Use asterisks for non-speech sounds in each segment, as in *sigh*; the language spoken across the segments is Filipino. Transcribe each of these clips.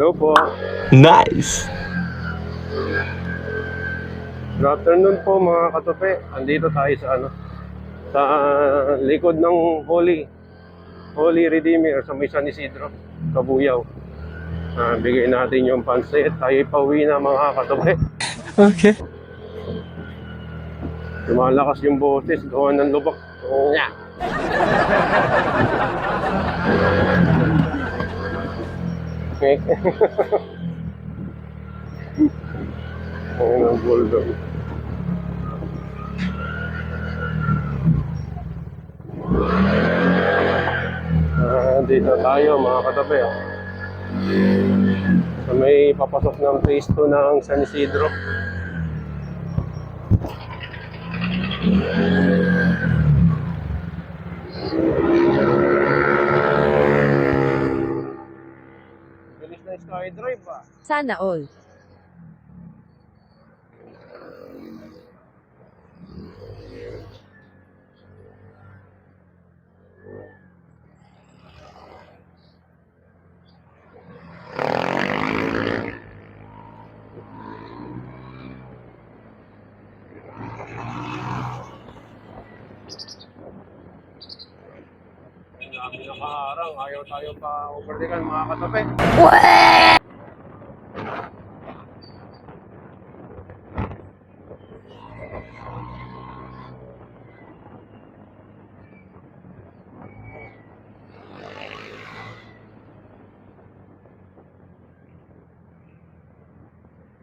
Hello po. Nice! Good afternoon po mga katupe. Andito tayo sa ano sa likod ng Holy Holy Redeemer sa may San Isidro, Kabuyaw. Ah, bigay natin yung pansit. Tayo pauwi na mga katupe. Okay. Lumalakas yung boses, gawa ng lubak. Oo nga. Ayun ang bulldog. Ah, dito tayo mga katabi. Oh. So may papasok ng phase 2 ng San Isidro. Bilis na skydrive ah. Sana all. Ayaw tayo pa overtaken mga katabi.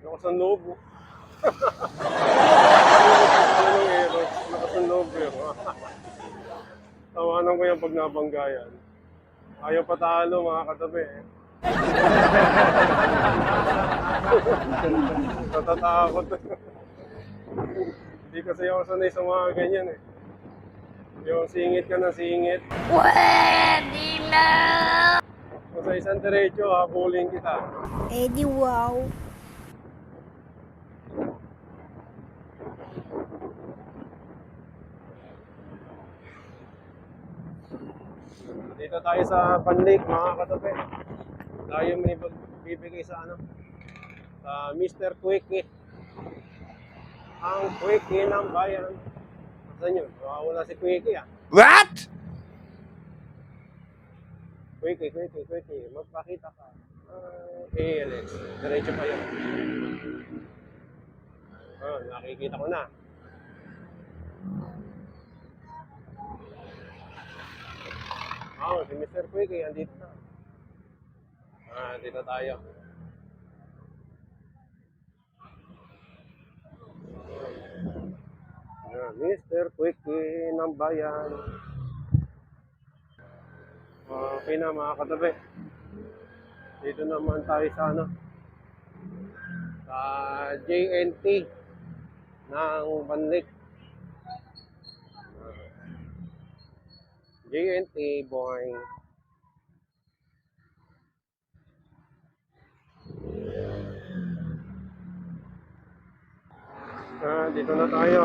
Ako sa Novo. Ano nang ero? Ako sa Novo yun. Tawanan ko yan pag nabanggayan. Ayaw patalo mga katabi eh. *laughs* Natatakot. Hindi kasi ako sanay sa mga ganyan eh. Yung singit ka na singit. Pwede na! Kung sa isang diretso, habulin kita. Eh di wow. Dito tayo sa Panlake, mga katabi. Tayo bibigay sa ano? Sa Mr. Quickie. Ang Quickie ng bayan. Saan yun? Wala si Quickie ah. What? Quickie, Quickie, Quickie. Magpakita ka. Uh, ALS. Diretso pa yun. Oh, nakikita ko na. Oh, si Mr. Quickie, andito na. Ah, dito tayo. Ah, Mr. Quickie ng bayan. Okay na mga katabi. Dito naman tayo sa ano? Sa JNT ng Banlik. JNT boy. Ah, dito na tayo.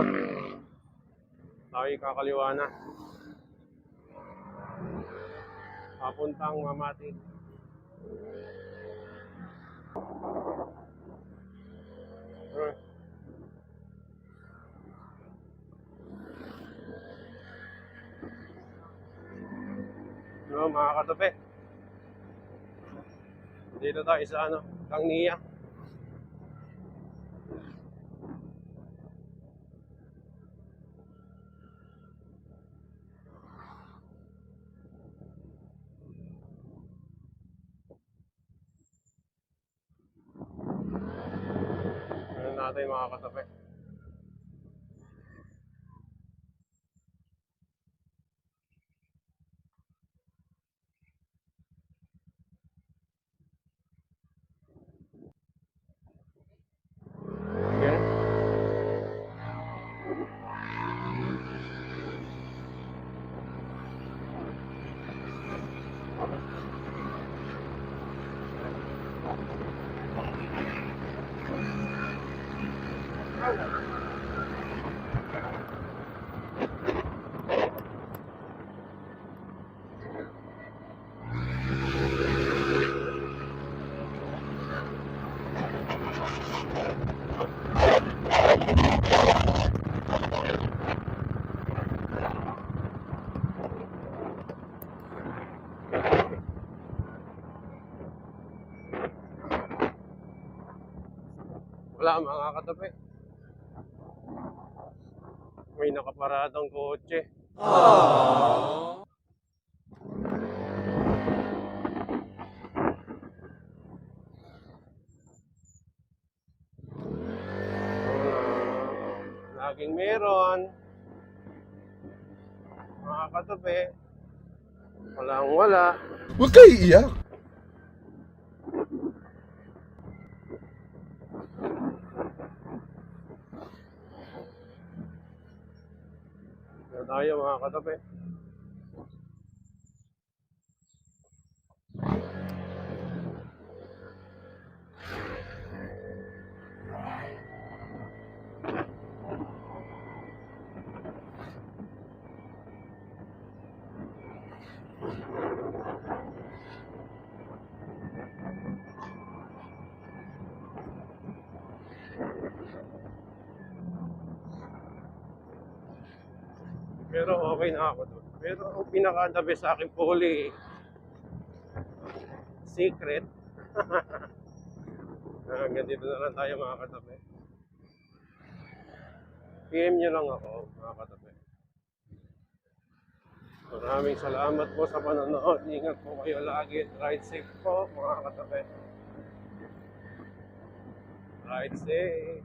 Tayo kakaliwa na. Papuntang Mamati. Ah. No, mga katabi. Dito tayo sa ano, Tangniya. Ano natin mga katabi. Wala mga katabi. May nakaparadang kotse. Ah, laging meron. Mga katabi. Walang wala. Huwag kayo iiyak. Tayo mga katabi. Pero okay na ako doon. Pero ang pinaka-the best sa akin puli, secret. *laughs* Ah, Hanggang dito na lang tayo mga katabi. PM nyo lang ako mga katabi. Maraming salamat po sa panonood. Ingat po kayo lagi. Ride safe po mga katabi. Ride safe.